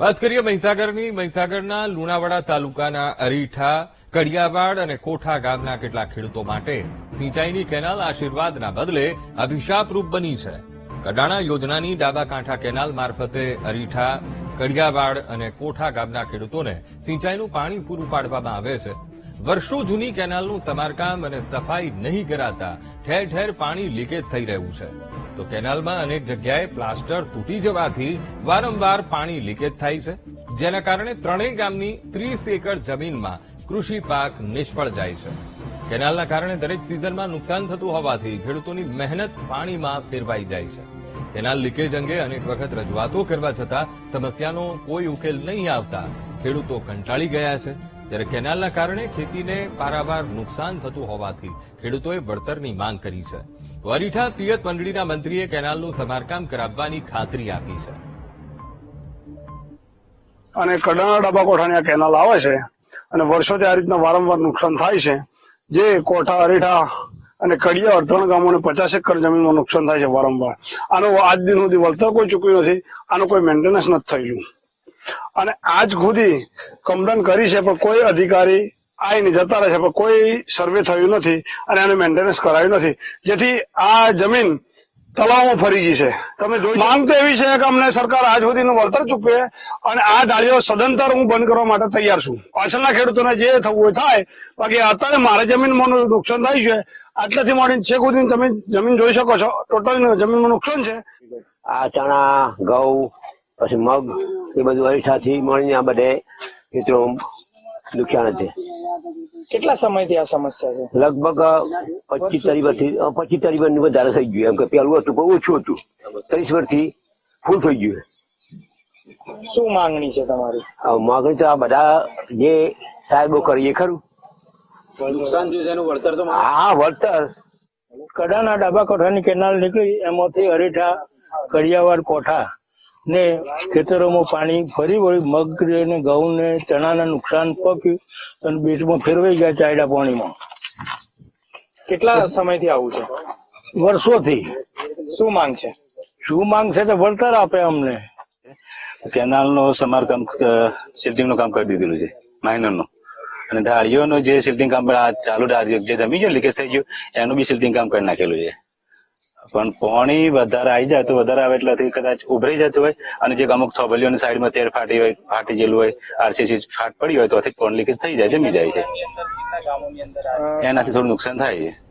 વાત કરીએ મહીસાગરની. મહીસાગરના લુણાવાડા તાલુકાના અરીઠા, કડિયાવાડ અને કોઠા ગામના કેટલાક ખેડૂતો માટે સિંચાઈની કેનાલ આશીર્વાદના બદલે અભિશાપરૂપ બની છે. કડાણા યોજનાની ડાબા કાંઠા કેનાલ મારફતે અરીઠા, કડિયાવાડ અને કોઠા ગામના ખેડૂતોને સિંચાઈનું પાણી પૂરું પાડવામાં આવે છે. વર્ષો જૂની કેનાલનું સમારકામ અને સફાઈ નહીં કરાતા ઠેર ઠેર પાણી લીકેજ થઈ રહ્યું છે. તો કેનાલમાં અનેક જગ્યાએ પ્લાસ્ટર તૂટી જવાથી વારંવાર પાણી લીકેજ થાય છે. જેના કારણે ત્રણેય ગામની ત્રીસ એકર જમીનમાં કૃષિ પાક નિષ્ફળ જાય છે. કેનાલના કારણે દરેક સિઝનમાં નુકસાન થતું હોવાથી ખેડૂતોની મહેનત પાણીમાં ફેરવાઈ જાય છે. કેનાલ લીકેજ અંગે અનેક વખત રજૂઆતો કરવા છતાં સમસ્યાનો કોઈ ઉકેલ નહીં આવતા ખેડૂતો કંટાળી ગયા છે. ત્યારે કેનાલના કારણે ખેતીને પારાવાર નુકસાન થતું હોવાથી ખેડૂતોએ વળતરની માંગ કરી છે. વરીઠા પિયત મંડળીના મંત્રીએ કેનાલનું સમારકામ કરાવવાની ખાતરી આપી છે. અને કડાણા ડાબા કોઠાની આ કેનાલ આવે છે અને વર્ષોથી આ રીતના વારંવાર નુકસાન થાય છે, જે કોઠા, અરીઠા અને કડિયા ત્રણ ગામોને પચાસ એકર જમીનમાં નુકસાન થાય છે વારંવાર. આનો આજ દિન સુધી વળતર કોઈ ચૂક્યું નથી, આનું કોઈ મેન્ટેનન્સ નથી થયેલું. અને આજ સુધી કમ્પ્લેન કરી છે પણ કોઈ અધિકારી આવીને જતા રહે છે પણ કોઈ સર્વે થયું નથી અને એને મેન્ટેનન્સ કરાયું નથી. જેથી આ જમીન તળાવમાં ફરી ગઈ છે. તમે જોઈ માંગ તો એવી છે કે અમને સરકાર આજ સુધીનું વળતર ચૂકવે અને આ ડાળીઓ સદંતર હું બંધ કરવા માટે તૈયાર છું. પાછળના ખેડૂતોને જે થવું હોય થાય બાકી અત્યારે મારે જમીનમાં નુકસાન થાય છે આટલાથી માંડીને છેક સુધી તમે જમીન જોઈ શકો છો. ટોટલ જમીનમાં નુકસાન છે. આ ચણા ઘઉં પછી મગ એ બધું અરીઠાથી મળીને આ બધે મિત્રો નુકસાન છે કેટલા સમયથી આ સમસ્યા છે? લગભગ પચીસ તારીખથી પચીસ તારીખ વધારે થઈ ગયું. એમ કે પેલું હતું બહુ ઓછું હતું. ત્રીસ વર્ષથી ફૂલ થઈ ગયું. શું માંગણી છે તમારી? માંગણી માગણી તો આ બધા જે સાહેબો કરીએ ખરું? નુકસાન થયું છે એનું વળતર તો હા વળતર. કડાના ડાબા કોઠાની કેનાલ નીકળી એમાંથી અરેઠા કડિયાવાડ કોઠા ને ખેતરોમાં પાણી ફરી વળી મગ ને ઘઉં ને ચણાના નુકસાન પક્યું અને બેટમાં ફેરવાઈ ગયા ચાયડા પાણીમાં. કેટલા સમયથી આવું છે? વર્ષોથી. શું માંગ છે? શું માંગ છે તો વળતર આપે અમને. કેનાલનું સમારકામ શિલ્ડિંગનું કામ કરી દીધેલું છે માઇનરનું અને ઢાળીઓનું જે શિલ્ડિંગ કામ ચાલુ ઢાળીઓ જે જમી ગયું લીકેજ થઈ ગયું એનું બી શિલ્ડિંગ કામ કરી નાખેલું છે. પણ પાણી વધારે આવી જાય તો વધારે આવે એટલે કદાચ ઉભરાઈ જતું હોય અને જે અમુક થોબલીઓની સાઈડમાં તેર ફાટી હોય ફાટી ગયેલું હોય આરસીસી ફાટ પડી હોય તો પાણી લીકેજ થઈ જાય જમી જાય છે. એનાથી થોડું નુકસાન થાય છે.